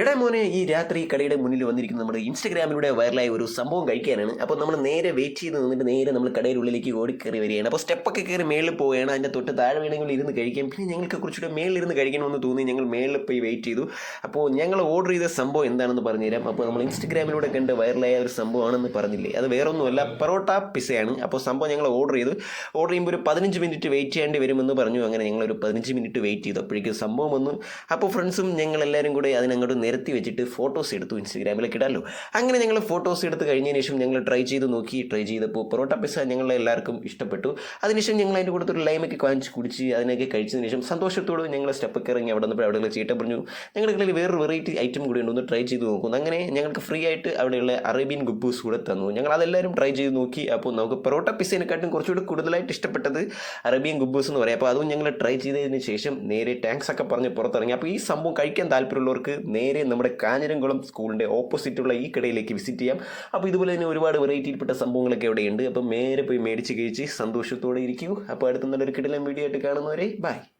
എടാ മോനെ ഈ രാത്രി കടയുടെ മുന്നിൽ വന്നിരിക്കുന്ന നമ്മുടെ ഇൻസ്റ്റഗ്രാമിലൂടെ വൈറലായ ഒരു സംഭവം കഴിക്കാനാണ്. അപ്പോൾ നമ്മൾ നേരെ വെയിറ്റ് ചെയ്ത് നിന്നിട്ട് നേരെ നമ്മൾ കടയുടെ ഉള്ളിലേക്ക് ഓടി കയറി വരികയാണ്. അപ്പോൾ സ്റ്റെപ്പൊക്കെ കയറി മേളിൽ പോവുകയാണ്. അതിന്റെ തൊട്ട് താഴെ വേണമെങ്കിൽ ഇരുന്ന് കഴിക്കാം. പിന്നെ ഞങ്ങൾക്ക് കുറച്ചുകൂടെ മേളിലിരുന്ന് കഴിക്കണമെന്ന് തോന്നി. ഞങ്ങൾ മേളിൽ പോയി വെയിറ്റ് ചെയ്തു. അപ്പോൾ ഞങ്ങൾ ഓർഡർ ചെയ്ത സംഭവം എന്താണെന്ന് പറഞ്ഞുതരാം. അപ്പോൾ നമ്മൾ ഇൻസ്റ്റഗ്രാമിലൂടെ കണ്ട് വൈറലായ ഒരു സംഭവമാണെന്ന് പറഞ്ഞില്ലേ? അത് വേറെ ഒന്നുമല്ല പൊറോട്ട പിസയാണ് അപ്പോൾ സംഭവം ഞങ്ങൾ ഓർഡർ ചെയ്തു. ഓർഡർ ചെയ്യുമ്പോൾ ഒരു പതിനഞ്ച് മിനിറ്റ് വെയിറ്റ് ചെയ്യേണ്ടി വരുമെന്ന് പറഞ്ഞു. അങ്ങനെ ഞങ്ങൾ ഒരു പതിനഞ്ച് മിനിറ്റ് വെയിറ്റ് ചെയ്തു. അപ്പോഴേക്കും സംഭവം വന്നു. അപ്പോൾ ഫ്രണ്ട്സും ഞങ്ങൾ എല്ലാവരും കൂടെ അതിനങ്ങോട്ട് നിരത്തി വെച്ചിട്ട് ഫോട്ടോസ് എടുത്തു ഇൻസ്റ്റഗ്രാമിലേക്ക് ഇടാമല്ലോ അങ്ങനെ ഞങ്ങൾ ഫോട്ടോസ് എടുത്ത് കഴിഞ്ഞതിന് ശേഷം ഞങ്ങൾ ട്രൈ ചെയ്ത് നോക്കി ട്രൈ ചെയ്തപ്പോൾ പൊറോട്ട പിസ്സ ഞങ്ങൾ എല്ലാവർക്കും ഇഷ്ടപ്പെട്ടു. അതിനുശേഷം ഞങ്ങൾ അതിന്റെ കൂടെ ഒരു ലൈമൊക്കെ വാങ്ങിച്ച് കുടിച്ച് അതിനൊക്കെ കഴിച്ചതിന് ശേഷം സന്തോഷത്തോടെ ഞങ്ങൾ സ്റ്റെപ്പൊക്കെ ഇറങ്ങി അവിടെ നിന്ന് അവിടെ ചീട്ട പറഞ്ഞു ഞങ്ങളുടെ കയ്യിൽ വേറൊരു വെറൈറ്റി ഐറ്റം കൂടി ഉണ്ട്? ഒന്ന് ട്രൈ ചെയ്ത് നോക്കുന്നു അങ്ങനെ ഞങ്ങൾക്ക് ഫ്രീ ആയിട്ട് അവിടെയുള്ള അറേബ്യൻ ഗുബൂസ് കൂടെ തന്നു. ഞങ്ങൾ അതെല്ലാവരും ട്രൈ ചെയ്ത് നോക്കി. അപ്പോൾ നമുക്ക് പൊറോട്ട പിസ്സേനെക്കാട്ടും കുറച്ചുകൂടി കൂടുതലായിട്ട് ഇഷ്ടപ്പെട്ടത് അറേബ്യൻ ഗുബൂസ് എന്ന് പറയാം. അപ്പോൾ അതും ഞങ്ങൾ ട്രൈ ചെയ്തതിന് ശേഷം നേരെ ടാങ്ക്സ് ഒക്കെ പറഞ്ഞ് പുറത്തിറങ്ങി. അപ്പോൾ ഈ സംഭവം കഴിക്കാൻ താല്പര്യമുള്ളവർക്ക് നേരെ നമ്മുടെ കാഞ്ഞിരംകുളം സ്കൂളിന്റെ ഓപ്പോസിറ്റുള്ള ഈ കടയിലേക്ക് വിസിറ്റ് ചെയ്യാം. അപ്പോൾ ഇതുപോലെ തന്നെ ഒരുപാട് വെറൈറ്റിയിൽപ്പെട്ട സംഭവങ്ങളൊക്കെ അവിടെ ഉണ്ട്. അപ്പം നേരെ പോയി മേടിച്ച് കഴിച്ച് സന്തോഷത്തോടെ ഇരിക്കൂ. അപ്പോൾ അടുത്ത നല്ലൊരു കിടലം വീഡിയോ ആയിട്ട് കാണുന്നവരെ ബൈ